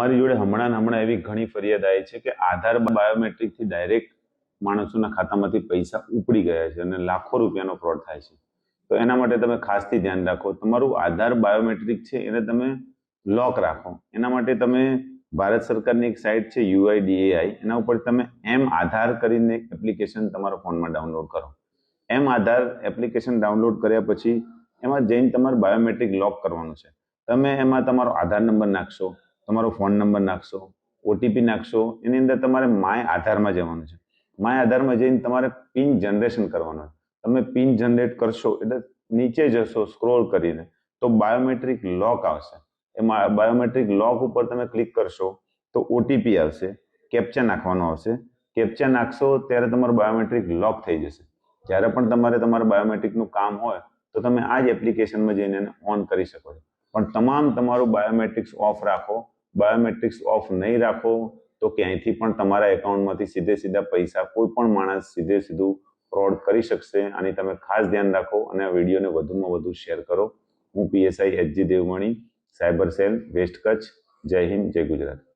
અમારી જોડે હમણાં હમણાં એવી ઘણી ફરિયાદ આવી છે કે આધાર બાયોમેટ્રિકથી ડાયરેક્ટ માણસોના ખાતામાંથી પૈસા ઉપડી ગયા છે અને લાખો રૂપિયાનો ફ્રોડ થાય છે. તો એના માટે તમે ખાસથી ધ્યાન રાખો. તમારું આધાર બાયોમેટ્રિક છે એને તમે લોક રાખો. એના માટે તમે ભારત સરકારની એક સાઇટ છે યુઆઈડીએઆઈ એના ઉપર તમે એમ આધાર કરીને એપ્લિકેશન તમારા ફોનમાં ડાઉનલોડ કરો. એમ આધાર એપ્લિકેશન ડાઉનલોડ કર્યા પછી એમાં જઈને તમારે બાયોમેટ્રિક લોક કરવાનું છે. તમે એમાં તમારો આધાર નંબર નાખશો. તમારો ફોન નંબર નાખશો ઓટીપી નાખશો, એની અંદર તમારે માય આધારમાં જવાનું છે. માય આધારમાં જઈને તમારે પિન જનરેશન કરવાનો છે. તમે પિન જનરેટ કરશો એટલે નીચે જશો સ્ક્રોલ કરીને, તો બાયોમેટ્રિક લોક આવશે. એમાં બાયોમેટ્રિક લોક ઉપર તમે ક્લિક કરશો, તો ઓટીપી આવશે કેપ્ચા નાખવાનો આવશે. કેપ્ચા નાખશો, ત્યારે તમારું બાયોમેટ્રિક લોક થઈ જશે. જ્યારે પણ તમારે તમારા બાયોમેટ્રિકનું કામ હોય, તો તમે આ જ એપ્લિકેશનમાં જઈને એને ઓન કરી શકો છો. પણ તમામ તમારું બાયોમેટ્રિક્સ ઓફ રાખો બાયોમેટ્રિક્સ ઓફ નહીં રાખો, તો ક્યાંયથી પણ તમારા એકાઉન્ટમાંથી સીધે સીધા પૈસા કોઈ પણ માણસ સીધે સીધું ફ્રોડ કરી શકશે આની તમે ખાસ ધ્યાન રાખો અને આ વિડીયોને વધુમાં વધુ શેર કરો. હું PSI HG Devmani, cyber cell, west Kutch. જય હિન્દ, જય ગુજરાત.